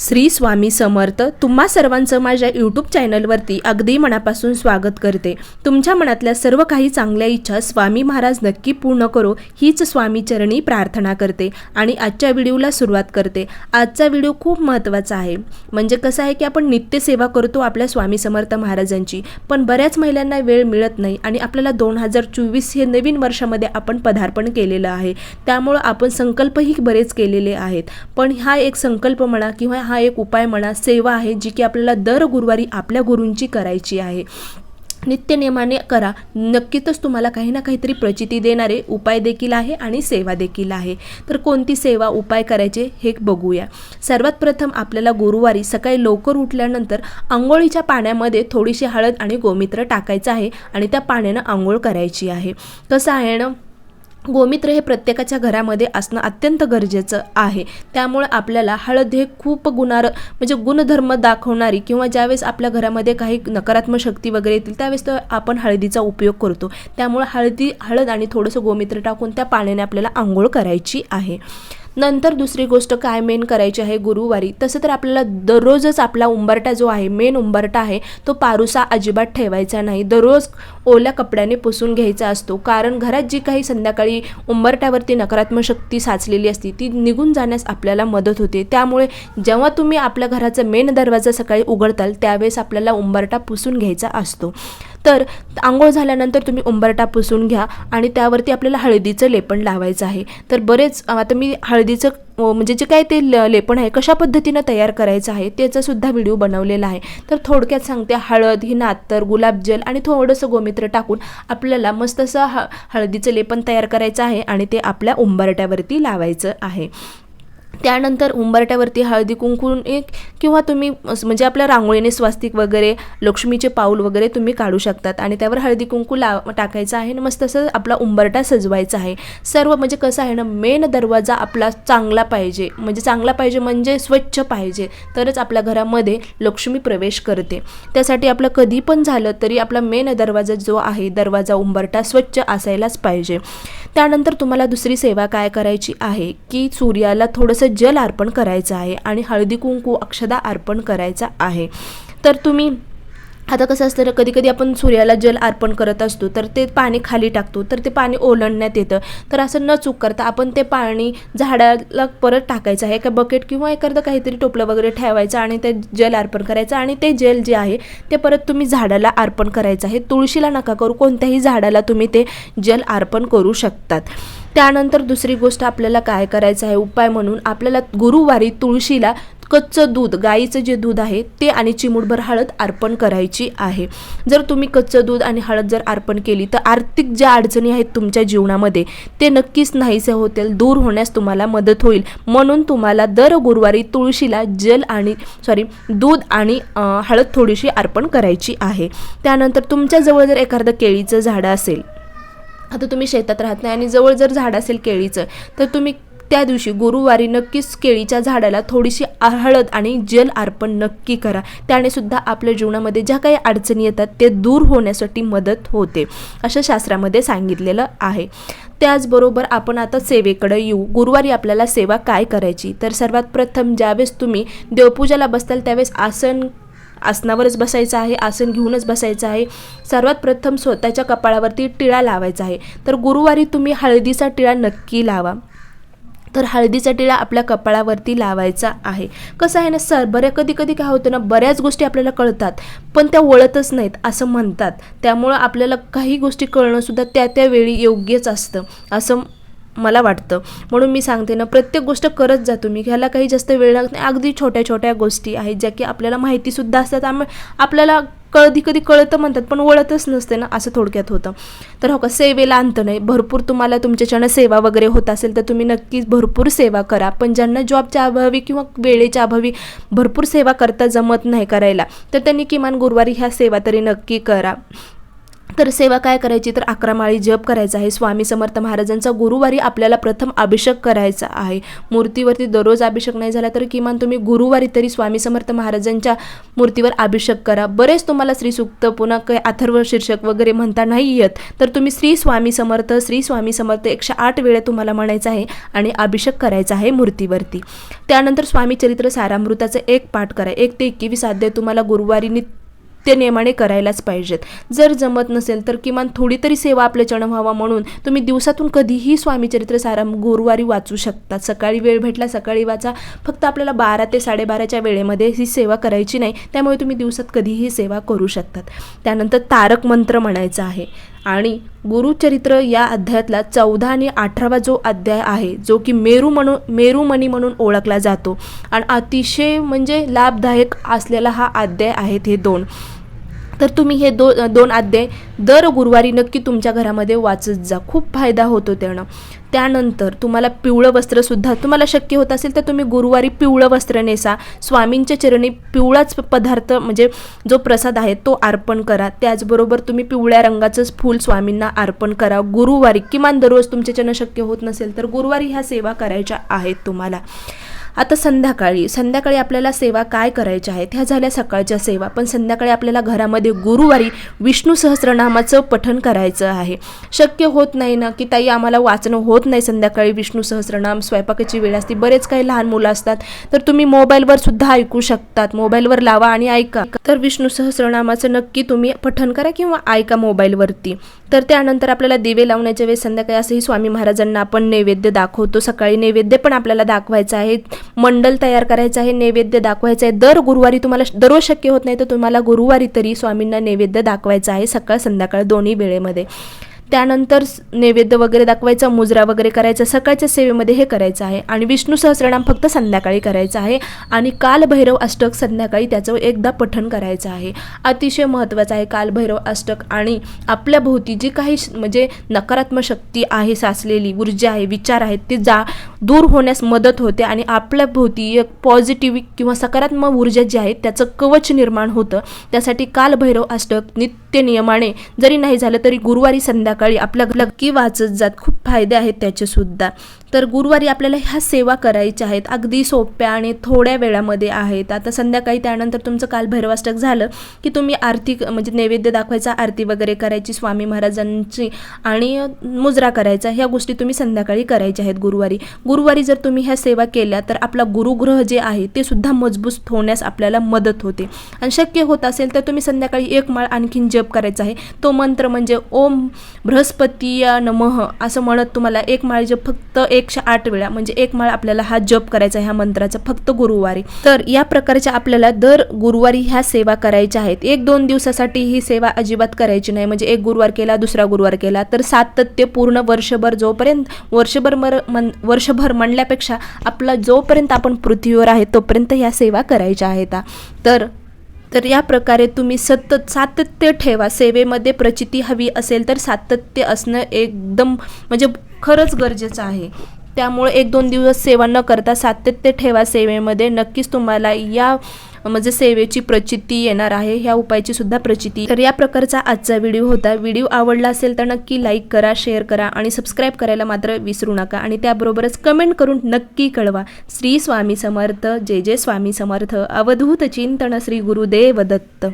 श्री स्वामी समर्थ तुम्हा सर्वांचं माझ्या यूट्यूब चॅनलवरती अगदी मनापासून स्वागत करते. तुमच्या मनातल्या सर्व काही चांगल्या इच्छा स्वामी महाराज नक्की पूर्ण करो हीच स्वामी चरणी प्रार्थना करते आणि आजच्या व्हिडिओला सुरुवात करते. आजचा व्हिडिओ खूप महत्त्वाचा आहे. म्हणजे कसं आहे की आपण नित्यसेवा करतो आपल्या स्वामी समर्थ महाराजांची पण बऱ्याच महिलांना वेळ मिळत नाही आणि आपल्याला दोन हजार चोवीस हे नवीन वर्षामध्ये आपण पदार्पण केलेलं आहे. त्यामुळं आपण संकल्पही बरेच केलेले आहेत. पण हा एक संकल्प म्हणा किंवा हा एक उपाय म्हणा सेवा आहे जी की आपल्याला दर गुरुवारी आपल्या गुरूंची करायची आहे. नित्यनियमाने करा. नक्कीच तुम्हाला काही ना काहीतरी प्रचिती देणारे उपाय देखील आहे आणि सेवा देखील आहे. तर कोणती सेवा उपाय करायचे हे बघूया. सर्वात प्रथम आपल्याला गुरुवारी सकाळी लवकर उठल्यानंतर आंघोळीच्या पाण्यामध्ये थोडीशी हळद आणि गोमित्र टाकायचं आहे आणि त्या पाण्यानं आंघोळ करायची आहे. कसं आहे ना गोमित्र हे प्रत्येकाच्या घरामध्ये असणं अत्यंत गरजेचं आहे. त्यामुळे आपल्याला हळद हे खूप गुणार म्हणजे गुणधर्म दाखवणारी किंवा ज्यावेळेस आपल्या घरामध्ये काही नकारात्मक शक्ती वगैरे येतील त्यावेळेस तर आपण हळदीचा उपयोग करतो. त्यामुळे हळदी हळद आणि थोडंसं गोमित्र टाकून त्या पाण्याने आपल्याला आंघोळ करायची आहे. नंतर दुसरी गोष्ट काय मेन करायची आहे गुरुवारी? तसं तर आपल्याला दररोजच आपला उंबरटा जो आहे मेन उंबरटा आहे तो पारुसा अजिबात ठेवायचा नाही. दररोज ओल्या कपड्याने पुसून घ्यायचा असतो. कारण घरात जी काही संध्याकाळी उंबरट्यावरती नकारात्मक शक्ती साचलेली असते ती निघून जाण्यास आपल्याला मदत होते. त्यामुळे जेव्हा तुम्ही आपल्या घराचा मेन दरवाजा सकाळी उघडताल त्यावेळेस आपल्याला उंबरटा पुसून घ्यायचा असतो. तर आंघोळ झाल्यानंतर तुम्ही उंबरटा पुसून घ्या आणि त्यावरती आपल्याला हळदीचं लेपण लावायचं आहे. तर बरेच आता मी हळदीचं म्हणजे जे काय ते ल लेपण आहे कशा पद्धतीनं तयार करायचं आहे त्याचासुद्धा व्हिडिओ बनवलेला आहे. तर थोडक्यात सांगते हळद ही नातर गुलाबजल आणि थोडंसं गोमित्र टाकून आपल्याला मस्त असं ह हळदीचं लेपन तयार करायचं आहे आणि ते आपल्या उंबरट्यावरती लावायचं आहे. त्यानंतर उंबरट्यावरती हळदी कुंकून एक किंवा तुम्ही म्हणजे आपल्या रांगोळीने स्वास्तिक वगैरे लक्ष्मीचे पाऊल वगैरे तुम्ही काढू शकतात. आणि त्यावर हळदी कुंकू लाव टाकायचं आहे आणि मस्त असं आपला उंबरटा सजवायचा आहे. सर्व म्हणजे कसं आहे ना मेन दरवाजा आपला चांगला पाहिजे. म्हणजे चांगला पाहिजे म्हणजे स्वच्छ पाहिजे. तरच आपल्या घरामध्ये लक्ष्मी प्रवेश करते. त्यासाठी आपलं कधी पण झालं तरी आपला मेन दरवाजा जो आहे दरवाजा उंबरटा स्वच्छ असायलाच पाहिजे. त्यानंतर तुम्हाला दुसरी सेवा काय करायची आहे? की सूर्याला थोडंसं जल अर्पण करायचं आहे आणि हळदी कुंकू अक्षदा अर्पण करायचा आहे. तर तुम्ही आता कसं असतं ना कधी कधी आपण सूर्याला जल अर्पण करत असतो तर ते पाणी खाली टाकतो तर ते पाणी ओलंडण्यात येतं. तर असं न चूक करता आपण ते पाणी झाडाला परत टाकायचं आहे एका बकेट किंवा एखादं काहीतरी टोपलं वगैरे ठेवायचं आणि ते जल अर्पण करायचं आणि ते जल जे आहे ते परत तुम्ही झाडाला अर्पण करायचं आहे. तुळशीला नका करू कोणत्याही झाडाला तुम्ही ते जल अर्पण करू शकतात. त्यानंतर दुसरी गोष्ट आपल्याला काय करायचं आहे उपाय म्हणून आपल्याला गुरुवारी तुळशीला कच्चं दूध गाईचं जे दूध आहे ते आणि चिमूटभर हळद अर्पण करायची आहे. जर तुम्ही कच्चं दूध आणि हळद जर अर्पण केली तर आर्थिक ज्या अडचणी आहेत तुमच्या जीवनामध्ये ते नक्कीच नाहीसे होतील दूर होण्यास तुम्हाला मदत होईल. म्हणून तुम्हाला दर गुरुवारी तुळशीला जल आणि सॉरी दूध आणि हळद थोडीशी अर्पण करायची आहे. त्यानंतर तुमच्याजवळ जर एखादं केळीचं झाडं असेल आता तुम्ही शेतात राहत नाही आणि जवळ जर झाड असेल केळीचं तर तुम्ही त्या दिवशी गुरुवारी नक्कीच केळीच्या झाडाला थोडीशी हळद आणि जल अर्पण नक्की करा. त्याने सुद्धा आपल्या जीवनामध्ये ज्या काही अडचणी येतात ते दूर होण्यासाठी मदत होते असं शास्त्रामध्ये सांगितलेलं आहे. त्याचबरोबर आपण आता सेवेकडे येऊ. गुरुवारी आपल्याला सेवा काय करायची? तर सर्वात प्रथम ज्यावेळेस तुम्ही देवपूजाला बसताल त्यावेळेस आसन आसनावरच बसायचं आहे आसन घेऊनच बसायचं आहे. सर्वात प्रथम स्वतःच्या कपाळावरती टिळा लावायचा आहे. तर गुरुवारी तुम्ही हळदीचा टिळा नक्की लावा. तर हळदीचा टिळा आपल्या कपाळावरती लावायचा आहे. कसं आहे ना सर बऱ्या कधी कधी काय होतं ना बऱ्याच गोष्टी आपल्याला कळतात पण त्या वळतच नाहीत असं म्हणतात. त्यामुळं आपल्याला काही गोष्टी कळणंसुद्धा त्या त्या वेळी योग्यच असतं. असं मला वाटतं. म्हणून मी सांगते ना प्रत्येक गोष्ट करत जा तुम्ही. ह्याला काही जास्त वेळ लागत नाही. अगदी छोट्या छोट्या गोष्टी आहेत ज्या की आपल्याला माहितीसुद्धा असतात. त्यामुळे आपल्याला कधी कधी कळतं म्हणतात पण वळतच नसते ना असं थोडक्यात होतं. तर हो का सेवेला अंत नाही. भरपूर तुम्हाला तुमच्याच्यानं सेवा वगैरे होत असेल तर तुम्ही नक्कीच भरपूर सेवा करा. पण ज्यांना जॉबच्या अभावी किंवा वेळेच्या अभावी भरपूर सेवा करता जमत नाही करायला तर त्यांनी किमान गुरुवारी ह्या सेवा तरी नक्की करा. तर सेवा काय करायची? तर अकरा माळी जप करायचा आहे. स्वामी समर्थ महाराजांचा गुरुवारी आपल्याला प्रथम अभिषेक करायचा आहे. मूर्तीवरती दररोज अभिषेक नाही झाला तर किमान तुम्ही गुरुवारी तरी स्वामी समर्थ महाराजांच्या मूर्तीवर अभिषेक करा. बरेच तुम्हाला श्री सुक्त पुन्हा काही अथर्व शीर्षक वगैरे म्हणता नाही येत. तर तुम्ही श्री स्वामी समर्थ श्री स्वामी समर्थ एकशे आठ वेळा तुम्हाला म्हणायचं आहे आणि अभिषेक करायचा आहे मूर्तीवरती. त्यानंतर स्वामी चरित्र सारामृताचं एक पाठ करा. एक ते एकवीस अध्याय तुम्हाला गुरुवारी नित्य ते नियमाने करायलाच पाहिजेत. जर जमत नसेल तर किमान थोडी तरी सेवा आपल्या चरण व्हावा म्हणून तुम्ही दिवसातून कधीही स्वामीचरित्र सारा गुरुवारी वाचू शकता. सकाळी वेळ भेटला सकाळी वाचा. फक्त आपल्याला बारा ते साडेबाराच्या वेळेमध्ये ही सेवा करायची नाही त्यामुळे तुम्ही दिवसात कधीही सेवा करू शकतात. त्यानंतर तारक मंत्र म्हणायचा आहे. आणि गुरुचरित्र या अध्यायातला चौदा आणि अठरावा जो अध्याय आहे जो की मेरू म्हणून मेरुमणी म्हणून ओळखला जातो. आणि अतिशय म्हणजे लाभदायक असलेला हा अध्याय आहेत हे दोन. तर तुम्ही हे दो दोन अध्याय दर गुरुवारी नक्की तुमच्या घरामध्ये वाचत जा. खूप फायदा होतो त्यानं. त्यानंतर तुम्हाला पिवळं वस्त्रसुद्धा तुम्हाला शक्य होत असेल तर तुम्ही गुरुवारी पिवळं वस्त्र नेसा. स्वामींच्या चरणी पिवळाच पदार्थ म्हणजे जो प्रसाद आहे तो अर्पण करा. त्याचबरोबर तुम्ही पिवळ्या रंगाचंच फूल स्वामींना अर्पण करा. गुरुवारी किमान दररोज तुमच्याच्यानं शक्य होत नसेल तर गुरुवारी ह्या सेवा करायच्या आहेत तुम्हाला. आता संध्याकाळी संध्याकाळी आपल्याला सेवा काय करायच्या आहेत ह्या झाल्या सकाळच्या सेवा. पण संध्याकाळी आपल्याला घरामध्ये गुरुवारी विष्णू सहस्रनामाचं पठण करायचं आहे. शक्य होत नाही ना की ताई आम्हाला वाचणं होत नाही संध्याकाळी विष्णू सहस्रनाम स्वयंपाकाची वेळ असते. बरेच काही लहान मुलं असतात. तर तुम्ही मोबाईलवर सुद्धा ऐकू शकतात. मोबाईलवर लावा आणि ऐका. तर विष्णू सहस्रनामाचं नक्की तुम्ही पठण करा किंवा ऐका मोबाईलवरती. तर त्यानंतर आपल्याला दिवे लावण्याच्या वेळेस संध्याकाळी असंही स्वामी महाराजांना आपण नैवेद्य दाखवतो. सकाळी नैवेद्य पण आपल्याला दाखवायचं आहे. मंडल तयार करायचं आहे नैवेद्य दाखवायचं आहे. दर गुरुवारी तुम्हाला दररोज शक्य होत नाही तर तुम्हाला गुरुवारी तरी स्वामींना नैवेद्य दाखवायचं आहे सकाळ संध्याकाळ दोन्ही वेळेमध्ये. त्यानंतर स- नैवेद्य वगैरे दाखवायचा मुजरा वगैरे करायचा सकाळच्या सेवेमध्ये हे करायचं आहे. आणि विष्णू सहस्रनाम फक्त संध्याकाळी करायचं आहे. आणि कालभैरव अष्टक संध्याकाळी त्याचं एकदा पठण करायचं आहे. अतिशय महत्त्वाचं आहे कालभैरव अष्टक आणि आपल्या भोवती जी काही म्हणजे नकारात्मक शक्ती आहे साचलेली ऊर्जा आहे विचार आहेत ते जा दूर होण्यास मदत होते आणि आपल्या भोवती एक पॉझिटिव्ह किंवा सकारात्मक ऊर्जा जी आहे त्याचं कवच निर्माण होतं. त्यासाठी कालभैरव अष्टक नित्य नियमाने जरी नाही झालं तरी गुरुवारी संध्याकाळी सकाळी आपल्या नक्की वाचत जात. खूप फायदे आहेत त्याचेसुद्धा. तर गुरुवारी आपल्याला ह्या सेवा करायच्या आहेत. अगदी सोप्या आणि थोड्या वेळामध्ये आहेत. आता संध्याकाळी त्यानंतर तुमचं काल भैरवाष्टक झालं की तुम्ही आरती म्हणजे नैवेद्य दाखवायचा आरती वगैरे करायची स्वामी महाराजांची आणि मुजरा करायचा ह्या गोष्टी तुम्ही संध्याकाळी करायच्या आहेत गुरुवारी. गुरुवारी जर तुम्ही ह्या सेवा केल्या तर आपला गुरुग्रह जे आहे ते सुद्धा मजबूत होण्यास आपल्याला मदत होते. आणि शक्य होत असेल तर तुम्ही संध्याकाळी एक माळ आणखीन जप करायचा आहे. तो मंत्र म्हणजे ओम बृहस्पतीया नमः असं म्हणत तुम्हाला एक माळ जप फक्त एकशे आठ वेळा म्हणजे एक माळ आपल्याला हा जप करायचा ह्या मंत्राचा फक्त गुरुवारी. तर या प्रकारच्या आपल्याला दर गुरुवारी ह्या सेवा करायच्या आहेत. एक दोन दिवसासाठी ही सेवा अजिबात करायची नाही. म्हणजे एक गुरुवार केला दुसरा गुरुवार केला तर सातत्य पूर्ण वर्षभर जोपर्यंत वर्षभर मर मन वर्षभर म्हणल्यापेक्षा आपला जोपर्यंत आपण पृथ्वीवर आहे तोपर्यंत ह्या सेवा करायच्या आहेत. तर तर या प्रकारे तुम्ही सतत सातत्य ठेवा. सेवेमध्ये प्रचिती हवी असेल तर सातत्य असणं एकदम म्हणजे खरंच गरजेचं आहे. त्यामुळे एक दोन दिवस सेवा न करता सातत्य ठेवा सेवेमध्ये. नक्कीच तुम्हाला या म्हणजे सेवेची प्रचिती येणार आहे ह्या उपायाची सुद्धा प्रचिती. तर या प्रकारचा आजचा व्हिडिओ होता. व्हिडिओ आवडला असेल तर नक्की लाईक करा शेअर करा आणि सबस्क्राईब करायला मात्र विसरू नका. आणि त्याबरोबरच कमेंट करून नक्की कळवा. श्री स्वामी समर्थ जय जय स्वामी समर्थ. अवधूत चिंतन श्री गुरुदेव दत्त.